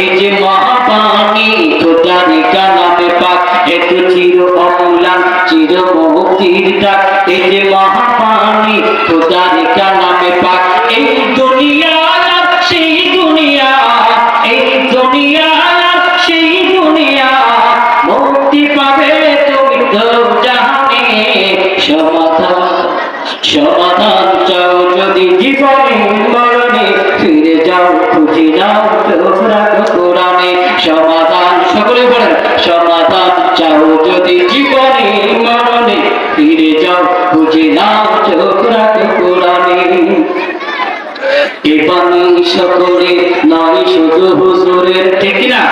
এই যে মহাপানি খোদারি কালামে পাক এত চির অমূলান, চির মুক্তির ডাক। এই যে মহাপানি খোদারি কালামে পাক, এই দুনিয়া সকলে নয় শুধু হুজুরের। ঠিক না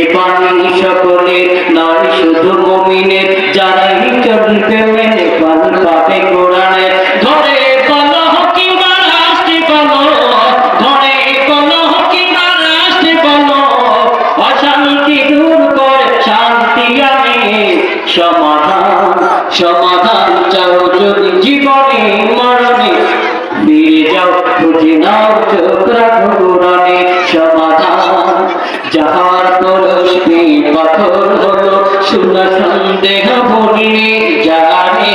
এ পানি সকলে নয় শুধু মুমিনের। যারাই চলতে মেনে পান পাবে কোরআনের ধরে সমাধান সমাধান চাও যদি জীবনে, মরণে। হলো শূন্য সন্দেহ ভুললে জানে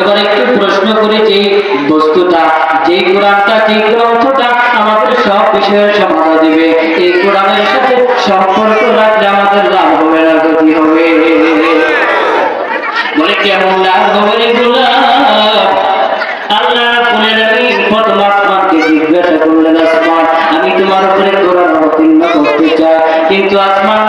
এবার একটু প্রশ্ন যে, বস্তুটা যে কোরআনটা যে গ্রন্থটা আমাদের সব বিষয়ের সমাধান দিবে, এই কোরআনের সাথে সম্পর্ক রাখলে আমাদের লাভ হবে না হবে। বলে, কেমন লাভ হবে রে আসমান, আমি তোমার উপরে করতে চাই, কিন্তু আসমানটা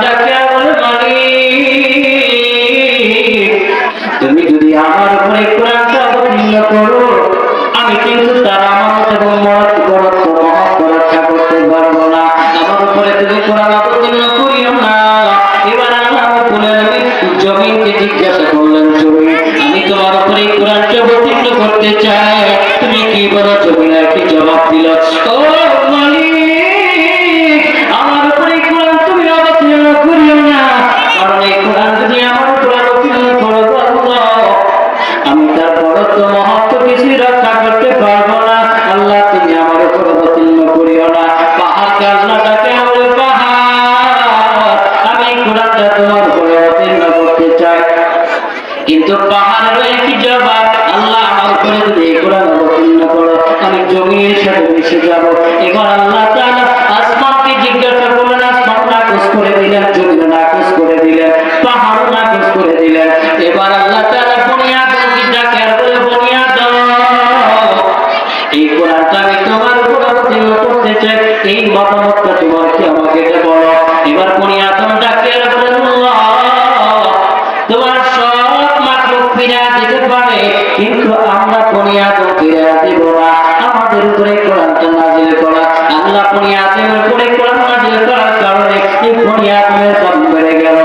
আমরা বুনিয়াদম ফিরা দেব না। আমাদের উপরে কোরআনটা নাজিল করা। আল্লাহ বুনিয়াদের উপরে কোরআন নাজিল করার কারণে এই বুনিয়াদমের দাম বেড়ে গেল।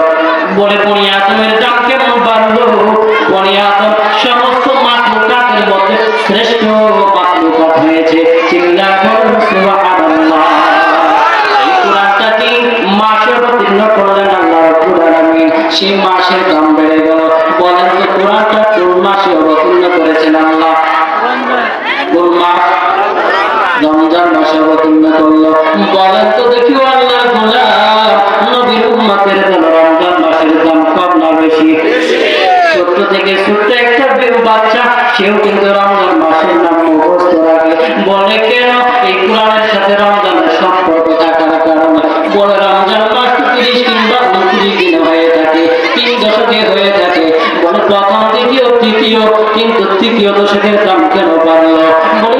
বলে বুনিয়াদমের দাম কেমন বাড়লো বুনিয়াদম সমস্ত মাতৃকাতের মধ্যে শ্রেষ্ঠ মাতৃকাত হয়েছে। চিল্লা করুন সুবহানাল্লাহ। এই কোরআনটা কি মাসে অবতীর্ণ করলেন সেই মাসের দাম বেড়ে গেল। বলেন তো কোরআনটা কোন মাসে অবতীর্ণ করেছেন আল্লাহ কোন মাস রমজান মাসে অবতীর্ণ করল। বলেন তো দেখি আল্লাহ গোলাম, নবীর উম্মতের জন্য রমজান মাসের দাম কম না বেশি? ছোট্ট থেকে ছোট্ট একটা বাচ্চা, সেও কিন্তু রমজান মাসের নাম মুখস্থ রাখে। বলে কেন? এই কোরআনের সাথে রমজানের সম্পর্ক থাকার কারণে। বলে রমজান মাস তিরিশ কিংবা উনত্রিশ দিন হয়ে থাকে, তিন দশকে হয়ে থাকে। বলে প্রথম, দ্বিতীয়, তৃতীয়, কিন্তু তৃতীয় দশকের দাম কেন বাড়লো? বলে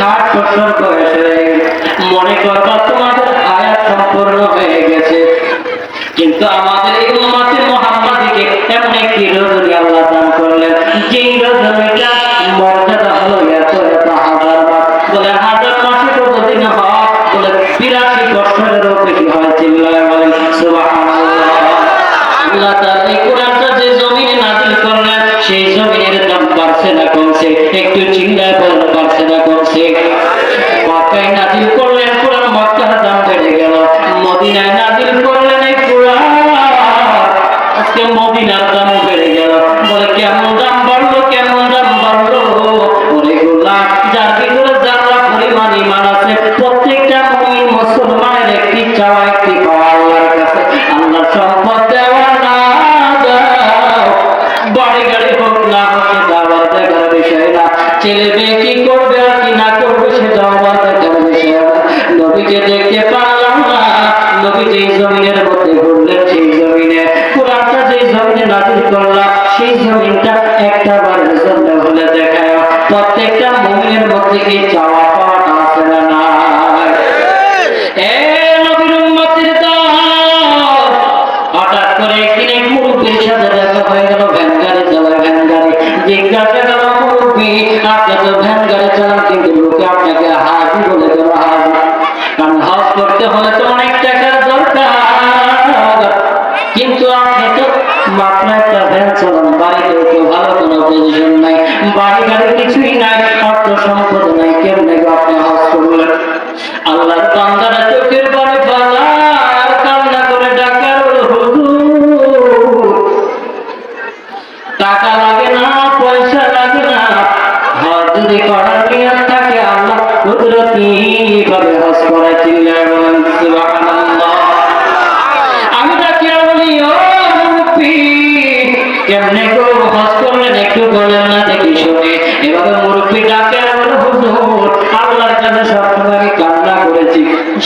ষাট বছর বয়স মনে করবা তোমাদের আয়াত সম্পূর্ণ হয়ে গেছে। কিন্তু আমাদের এই উম্মতে মুহাম্মাদিকে এমন একটি রজনী আল্লাহ দান করলেন, যেই রজনীটা মর্যাদা হলো এত এত হাজার মাস বলে হাজার মাসে কতদিন হয়, বলে বিরাশি বছরেরও বেশি হয় চিল্লায় বলেন সুবহানাল্লাহ। আল্লাহ তাআলা এই কোরআনটা যে জমিনে নাযিল করলেন, সেই জমিনের কিছুই নাই অর্থ সম্পদ নাই। কেমনে আপনি হজ করলেন? আল্লাহর বান্দারা চোখের পরে বাজার কান্না করে ডাকার টাকা লাগে না, পয়সা লাগে না। হজ যদি করার নিয়ত থাকে, আল্লাহ কুদরতি ভাবে হজ করা সুবহানাল্লাহ। আমি তাকে বলি, ও কেমনে গো হজ করলেন? একটু বলেন না দেখি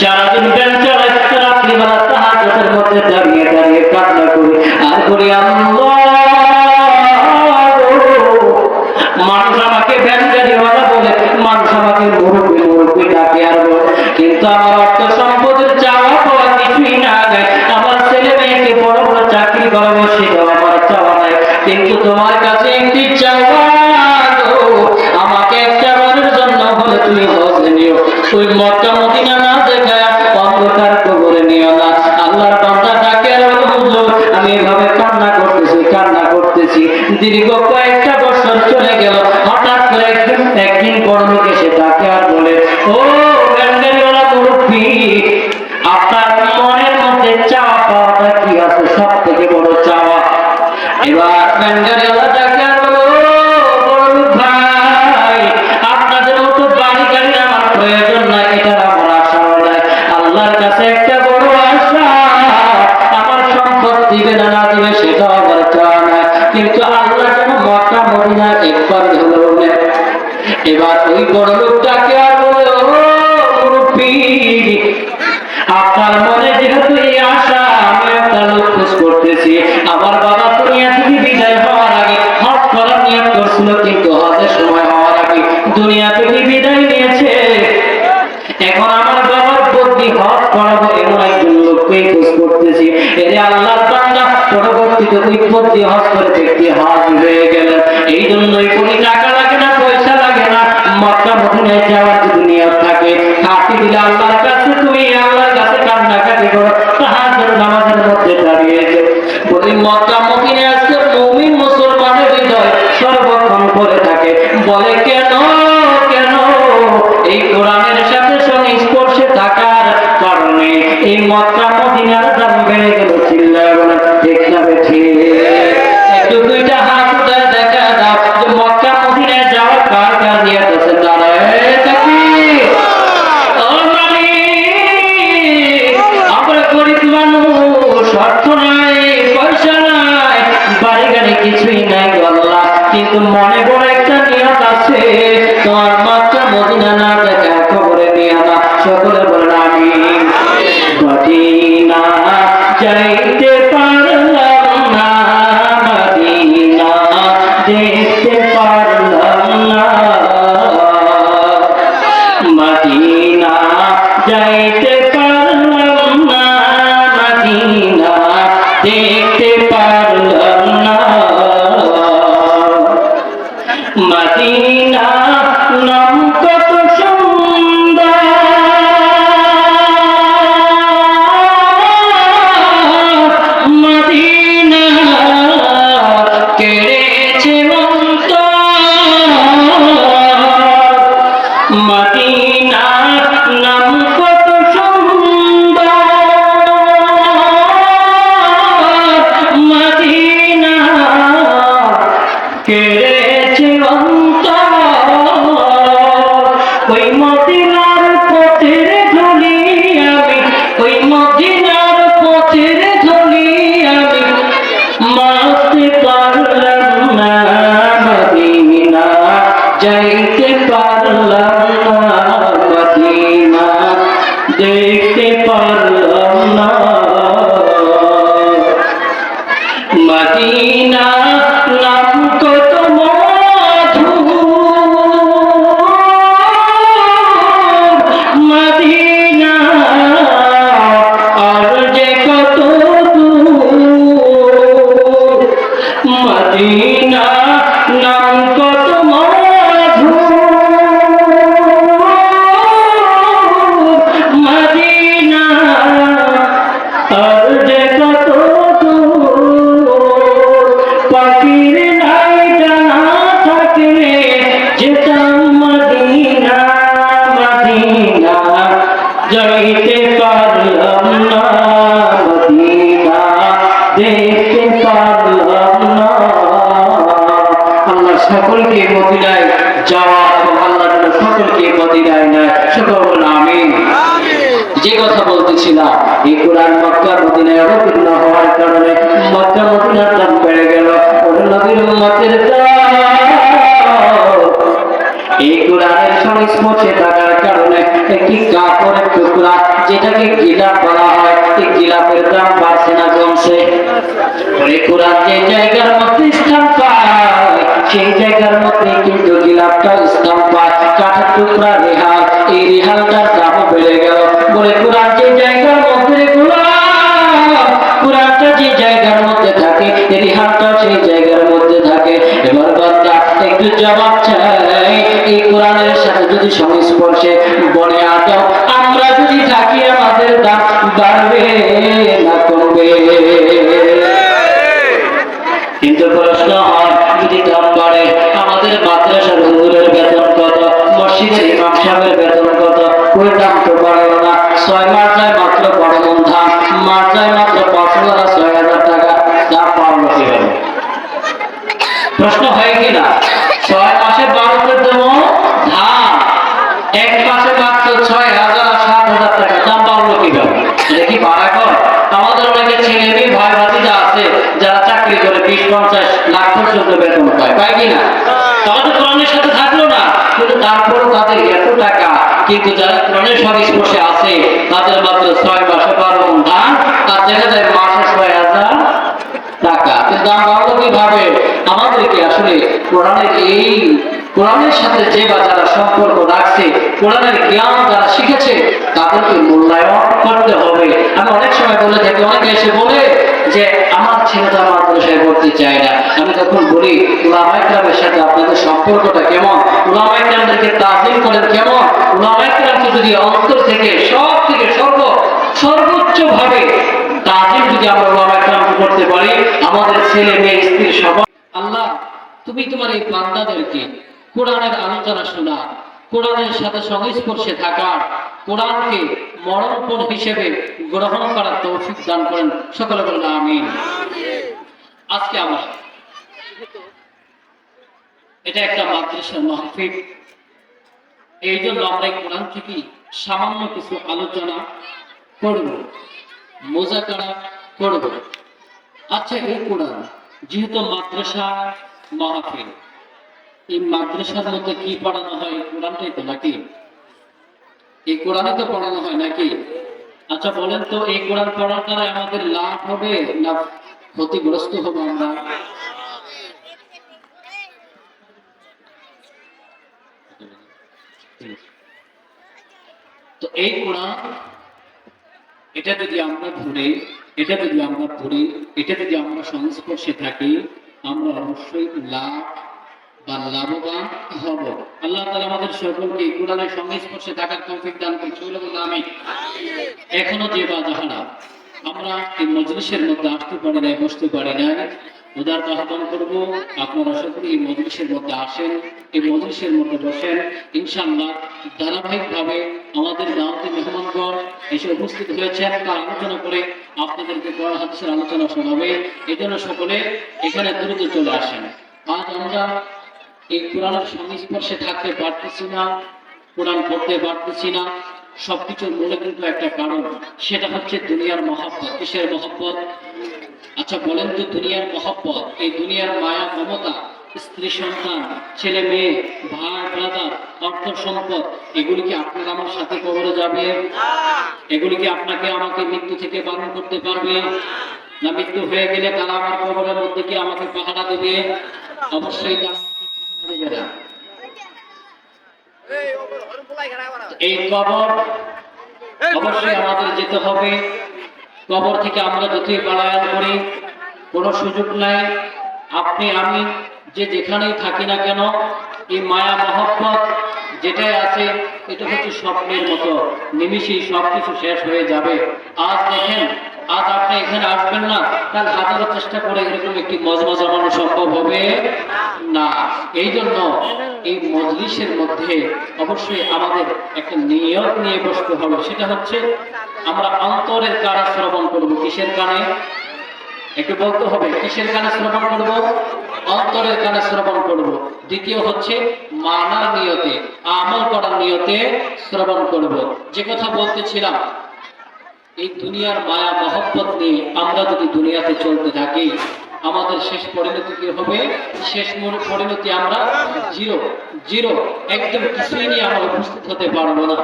যারা বড় লোকটা যদি থাকে। খাটি দিলে আল্লাহর দেখতে পারলাম না। আল্লাহ সকলকে মদিনায় যাওয়া এবং আল্লাহ সকলকে মদিনায় নেয়। সকল আমিন। যে কথা বলতেছিলাম এই কোরআন মক্কা মদিনায় অবতীর্ণ হওয়ার কারণে মক্কা মদিনার দাম বেড়ে গেল। নবীর মতের দাম। এই কোরআনের সংস্পর্শে থাকার কারণে একটি কাপড়ের টুকরা, যেটাকে গিলাপ বলা হয়, এই গিলাপের দাম বাড়ছে না কমছে। এই কোরআন যে জায়গার মধ্যে স্থান পায়, সেই জায়গার মধ্যে কিন্তু গিলাপটা স্থান পায়। কাঠের টুকরা রেহাল এই রেহালটার দামও বেড়ে গেল। বলে কোরআন যে জায়গার মধ্যে কোরআনটা যে জায়গার মধ্যে থাকে রেহালটা সেই জায়গার মধ্যে থাকে। এবার বান্দা একটু জবাব চাই এই কোরআনের সাথে যদি সংস্পর্শে বনে আদম, আমরা যদি থাকি আমাদের দাম বাড়বে না কমবে কিন্তু প্রশ্ন হয়, যদি দাম বাড়ে, আমাদের মাদ্রাসার হুজুরের বেতন কত, মসজিদের ইমাম সাহেবের বেতন কত? ওই দাম তো বাড়লো না। ছয় মাস যায় মাত্র বড় মন ধান মাস মাত্র পাঁচ হাজার আর ছয় হাজার টাকা দাম বাড়লো কীভাবে প্রশ্ন হয় কিনা ছয় মাসে বারো চোদ্দ ধান এক মাসে মাত্র ছয় হাজার আর সাত হাজার টাকা দাম বাড়লো কীভাবে এটা কি বাড়া কর আমাদের অনেকে ছেলে মেয়ে ভাই ভাতিজা আছে যারা চাকরি করে বিশ পঞ্চাশ লাখ বেতন পায় পায় কিনা তাদের কোরআনের সাথে থাকল না। কিন্তু তারপরও তাদের এত টাকা, কিন্তু যারা কোরআনের সংস্পর্শে আছে, তাদের মাত্র ছয় মাসে বারো মন ধান, তার দেখা যায় মাসে ছয় হাজার টাকা। কিন্তু আমরা কীভাবে আমাদেরকে আসলে কোরআনের এই কোরআনের সাথে যে বা যারা সম্পর্ক রাখছে, কোরআনের জ্ঞান যারা শিখেছে, তাদেরকে মূল্যায়ন করতে হবে। আমি অনেক সময় বলে থাকি, অনেকে এসে বলে যে, আমার ছেলেটা মাদ্রাসায় পড়তে চায় না। আমি তখন বলি উলামাইকরামের সাথে আপনাদের সম্পর্কটা কেমন? উলামাইকরামদেরকে তাজিম করেন কেমন? উলামাইকরামকে যদি অন্তর থেকে সব থেকে সর্ব সর্বোচ্চ ভাবে তাজিম যদি আমরা উলামাইকরামকে করতে পারি, আমাদের ছেলে, মেয়ে, স্ত্রী, সবাই, আল্লাহ, তুমি তোমার এই বান্দাদেরকে কোরআনের আলোচনা শোনা, কোরআনের সাথে সংস্পর্শে থাকার কোরআনকে মরণপণ হিসেবে গ্রহণ করার তৌফিক দান করেন সকলে বলেন আমিন। আজকে আমরা এটা একটা মাদ্রাসার মাহফিল। এই জন্য আমরা এই কোরআন থেকে সামান্য কিছু আলোচনা করব মোজাকারা করব। আচ্ছা এই কোরআন যেহেতু মাদ্রাসা মাহফিল এই মাদ্রাসার মধ্যে কি পড়ানো হয়? কোরআনটাই তো নাকি? এই কোরআনে তো পড়ানো হয় নাকি? আচ্ছা বলেন তো, এই কোরআন পড়ার দ্বারা আমাদের লাভ হবে না ক্ষতিগ্রস্ত হব আমরা? তো এই কোরআন, এটা যদি আমরা ধরে, এটা যদি আমরা পড়ি, এটা যদি আমরা সংস্পর্শে থাকি, আমরা অবশ্যই লাভ বা লাভবান হব। আল্লাহ তাআলা আমাদের সকলকে কোরআনের সংস্পর্শে থাকার তৌফিক দান করুন। চলে বলুন আমি এখনও যে বা যাহারা আমরা এই মজলিসের মধ্যে আসতে পারি নাই বসতে পারি নাই। উদার আহ্বান করব। আপনারা সকলে এই মজলিসের মধ্যে আসেন। এই মজলিসের মধ্যে বসেন। ইনশাআল্লাহ ধারাবাহিকভাবে আমাদের দাওয়াতি মেহমানগণ এসে উপস্থিত হয়েছেন। তা আলোচনা করে আপনাদেরকে কোরআন হাদিসের আলোচনা শোনাবে। এই জন্য সকলে এখানে দ্রুত চলে আসেন। আজ আমরা এই কোরআনের সংস্পর্শে থাকতে পারতেছি না, কোরআন পড়তে পারতেছি না, সবকিছুর মূলে কিন্তু একটা কারণ, সেটা হচ্ছে দুনিয়ার মহাব্বত। কিসের মহব্বত? আচ্ছা বলেন তো দুনিয়ার মহব্বত, এই দুনিয়ার মায়া, মমতা, স্ত্রী, সন্তান, ছেলে, মেয়ে, ভাই ব্রাদার অর্থ, সম্পদ, এগুলি কি আপনার আমার সাথে কবরে যাবে? এগুলি কি আপনাকে আমাকে মৃত্যু থেকে বারণ করতে পারবে? না, মৃত্যু হয়ে গেলে তারা আমার কবরের মধ্যে কি আমাকে পাহারা দেবে? অবশ্যই তারা এই কবর অবশ্যই আমাদের যেতে হবে। কবর থেকে আমরা যতই পালায়ন করি কোনো সুযোগ নাই। আপনি আমি যে যেখানেই থাকি না কেন এই মায়া মহব্বত যেটাই আছে এটা হচ্ছে স্বপ্নের মতো। নিমিষেই সবকিছু শেষ হয়ে যাবে। আজ দেখেন আজ আপনি এখানে আসবেন না কাল হাজারো চেষ্টা করে এরকম একটি মজমা জমানো সম্ভব হবে? না। এই জন্য এই মজলিসের মধ্যে অবশ্যই আমাদের একটা নিয়ত নিয়ে বসতে হবে। সেটা হচ্ছে, আমরা অন্তরের কারা শ্রবণ করব? কিসের কানে? একটু বলতে হবে, কিসের কানে শ্রবণ করব? অন্তরের কানে শ্রবণ করব। দ্বিতীয় হচ্ছে, মানার নিয়তে, আমল করার নিয়তে শ্রবণ করব। যে কথা বলতেছিলাম এই দুনিয়ার মায়া, মহব্বত নিয়ে আমরা যদি দুনিয়াতে চলতে থাকি, আমাদের শেষ পরিণতি কি হবে? শেষ পরিণতি আমরা জিরো। জিরো। একদম কিছুই নিয়ে আমরা উপস্থিত হতে পারব না।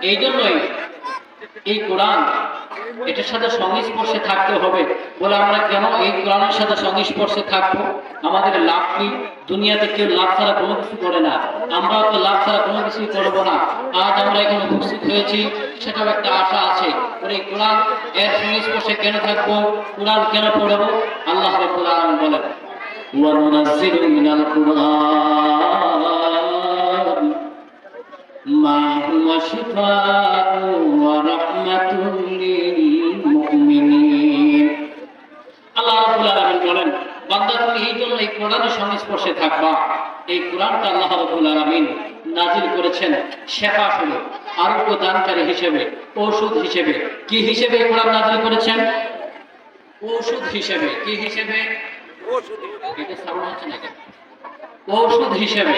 এই জন্যই এই কোরআন এটার সাথে সংস্পর্শে থাকতে হবে বলে আমরা কেন এই কোরআনের সাথে সংস্পর্শে থাকবো আমাদের লাভ কি দুনিয়াতে কেউ লাভ ছাড়া কোনো কিছু করে না আমরাও তো লাভ ছাড়া কোনো কিছুই করবো না আজ আমরা এখানে উপস্থিত হয়েছি সেটাও একটা আশা আছে ওর এই কোরআন এর সংস্পর্শে কেন থাকবো কোরআন কেন পড়বো আল্লাহ রাব্বুল আলামিন বলেন وَنُنَزِّلُ مِنَ الْقُرْآنِ মা হুয়া শিফাউ এই জন্য এই কোরআনের সংস্পর্শে থাকবা। এই কোরআনটা আল্লাহ রাব্বুল আলামিন নাজিল করেছেন শেফা স্বরূপ আরোগ্য দানকারী হিসেবে, ঔষধ হিসেবে। কি হিসেবে কোরআন নাজিল করেছেন? ঔষধ হিসেবে। কি হিসেবে? ঔষধ হিসেবে।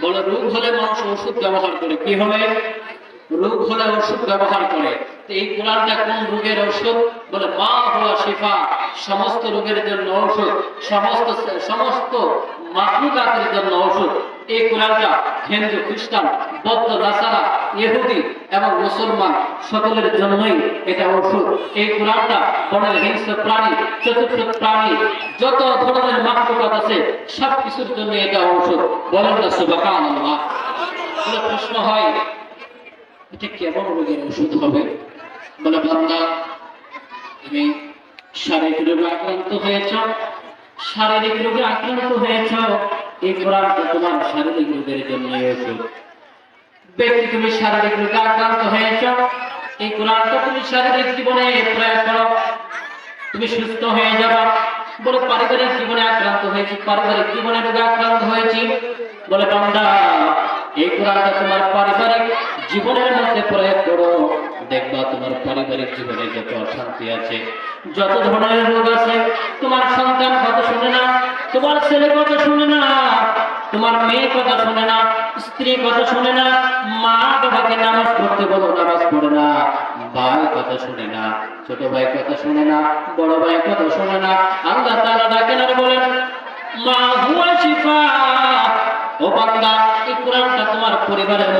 বলে, রোগ হলে মানুষ ওষুধ ব্যবহার করে। কি হবে? রোগ হলে ওষুধ ব্যবহার করে। এই কোরআনটা কোন রোগের ওষুধ বলে, মা হওয়া শিফা। সমস্ত রোগের জন্য ঔষধ, সমস্ত সমস্ত মাতৃকাতের জন্য ঔষধ। এই কোরআনটা হিন্দু, খ্রিস্টান, বৌদ্ধ ইহুদি এবং মুসলমান সকলের জন্যই এটা ওষুধ এই কোরআনটা হিংস্র প্রাণী, চতুর্থ প্রাণী, যত ধরনের আছে সব কিছুর জন্য এটা ওষুধ বলেন না প্রশ্ন হয়, এটা কেমন রোগের ওষুধ হবে? বলে, বান্দা, তুমি শারীরিক রোগে আক্রান্ত হয়েছ? শারীরিক রোগে আক্রান্ত হয়েছ? এই কোরআনটা তোমার শারীরিক রোগের জন্য ব্যক্তি তুমি শারীরিক রোগে আক্রান্ত হয়েছ, এই কোরআনটা তুমি শারীরিক জীবনে প্রয়োগ করো। তুমি সুস্থ হয়ে যাবা। বলে, পারিবারিক জীবনে আক্রান্ত হয়েছি, পারিবারিক জীবনে রোগে আক্রান্ত হয়েছি। বলে, বান্দা এই কোরআনটা তোমার পারিবারিক জীবনের মধ্যে প্রয়োগ করো। দেখবা তোমার পারিবারিক জীবনে যত অশান্তি আছে, যত ধরনের রোগ আছে, তোমার সন্তান কথা শুনে না, তোমার ছেলে কথা শুনে না, তোমার মেয়ে কথা শুনে না, স্ত্রী কথা শুনে না, মা বাবাকে নামাজ পড়তে বলো, নামাজ পড়ে না, ভাই কথা শুনে না, ছোট ভাই কথা শুনে না, বড় ভাই কথা শুনে না, আল্লাহ তাআলা ডাকেন আর বলেন, মা হুয়া শিফা এই কোরআনটা তোমার পরিবারের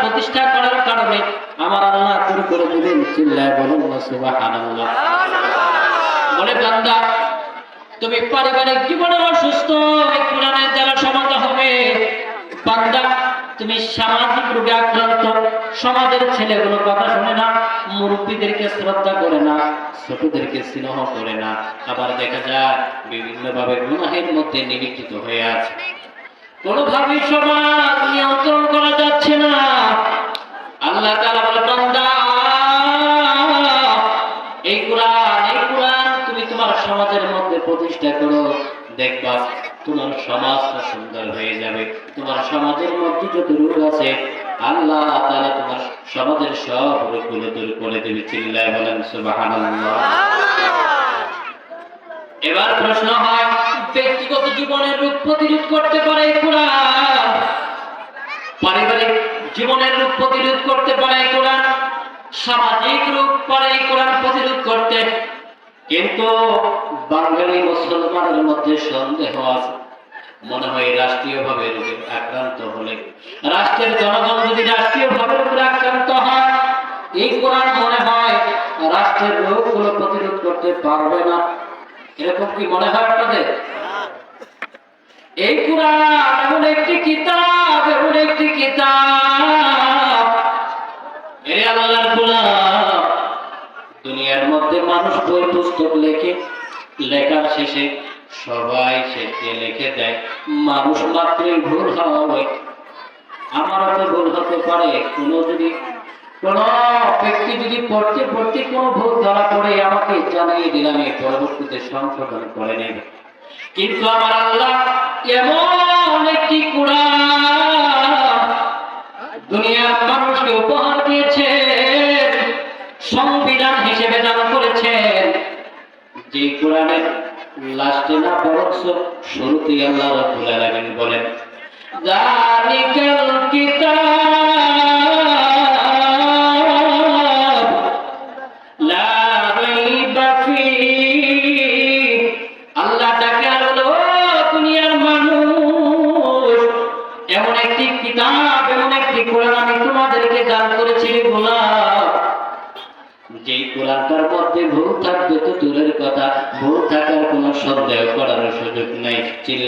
প্রতিষ্ঠা করার কারণে আমার আল্লাহ দূর করে দিবেন। চিল্লায় বলুন বলে তুমি পারিবারিক জীবনে অসুস্থ, এই কোরআনের দ্বারা সমাধা হবে। তুমি সামাজিক রোগে আক্রান্ত। সমাজের ছেলেগুলো কথা শুনে না, মুরব্বীদেরকে শ্রদ্ধা করে না, ছোটদেরকে স্নেহ করে না। আবার দেখা যায় বিভিন্ন ভাবে গুনাহের মধ্যে নিমজ্জিত হয়ে আছে। কোনোভাবেই সমাজ নিয়ন্ত্রণ করা যাচ্ছে না। আল্লাহ তাআলা বলে, বান্দা, এই কোরআন এই কোরআন তুমি তোমার সমাজের মধ্যে প্রতিষ্ঠা করো, দেখবা তোমার সমাজটা সুন্দর হয়ে যাবে। তোমার সমাজের মধ্যে যত রোগ আছে, আল্লাহ তাআলা তোমার সমাজের সব রোগগুলো দূর করে দেবে। চিল্লায় বলেন, সুবহানাল্লাহ। এবার প্রশ্ন হয়, ব্যক্তিগত জীবনের রোগ প্রতিরোধ করতে পারে কোরআন? পারিবারিক জীবনের রোগ প্রতিরোধ করতে পারে কোরআন? সামাজিক রোগ পারে কোরআন প্রতিরোধ করতে কিন্তু বাঙালি মুসলমানের মধ্যে সন্দেহ আছে। মনে হয় রাষ্ট্রীয় ভাবে রোগে আক্রান্ত হলে। রাষ্ট্রের জনগণ যদি রাষ্ট্রীয় ভাবে রোগে আক্রান্ত হয়, এই কোরআন মনে হয় রাষ্ট্রের রোগগুলো প্রতিরোধ করতে পারবে না। এরকম কি মনে হয় আপনাদের? এই কোরআন এমন একটি কিতাব, এমন একটি কিতাব। এ আল্লাহর দুনিয়ার মধ্যে মানুষ বই, পুস্তক লেখে। লেখার শেষে সবাই সেটি লিখে দেয়। মানুষ মাত্রই ভুল হয়। আমারও তো ভুল হতে পারে। কোনো যদি, কোন ব্যক্তি যদি পড়তে পড়তে কোনো ভুল ধরা পড়ে, আমাকে জানিয়ে দিলাম এই পরবর্তীতে সংশোধন করে নেবে। কিন্তু আমার আল্লাহ এমন একটি কোরআন দুনিয়ার মানুষকে উপহার দিয়েছেন করেছেন যে কোরআনের লাস্টে না শুরুতেই আল্লাহ রাব্বুল আলামিন বলেন জালিকাল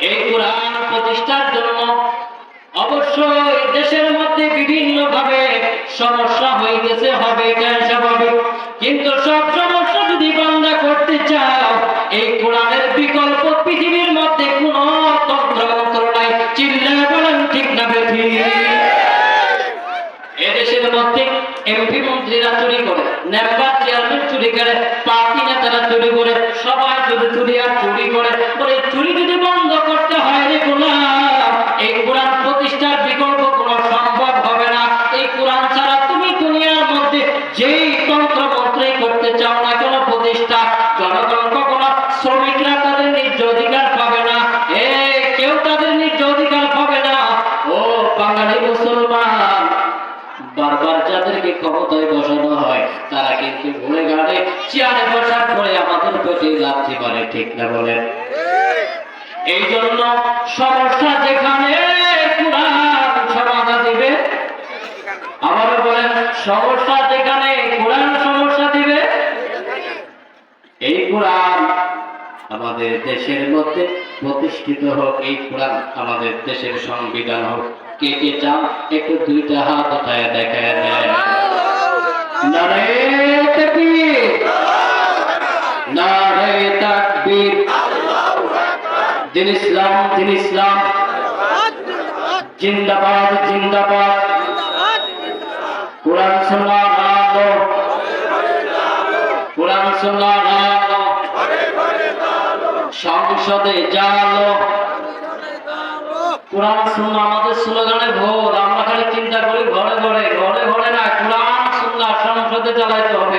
এই কোরআন প্রতিষ্ঠার জন্য অবশ্যই দেশের মধ্যে বিভিন্ন ভাবে সমস্যা হইতেছে, হবে স্বাভাবিক? কিন্তু সব সমস্যা যদি বান্দা করতে চাও, এই কোরআনের বিকল্প পৃথিবীর মধ্যে কোনো তন্ত্র মন্ত্র নাই। চিল্লা বলেন ঠিক না এদেশের মধ্যে এমপি মন্ত্রীরা চুরি করে মেম্বার চেয়ারম্যান চুরি করে বলেন এই জন্য সমস্যা যেখানে কোরআন দিবে। আবার বলেন সমস্যা যেখানে কোরআন সমস্যা দিবে। এই কোরআন আমাদের দেশের মধ্যে প্রতিষ্ঠিত হোক এই কোরআন আমাদের দেশের সংবিধান হোক। কে কে চান একটু দুইটা হাত উঠায় দেখায় দেয় নারে তাকবীর। নারে তাকবীর ইসলাম দিন ইসলাম। জিন্দাবাদ জিন্দাবাদ। শোনার আলো শোনার আলো সংসদে জালো কোরআন শুননা আমাদের স্লোগানে ভোর আমরা খালি চিন্তা করি, ঘরে ঘরে ঘরে ঘরে না, কোরআন শুননা সংসদে চালাইতে হবে।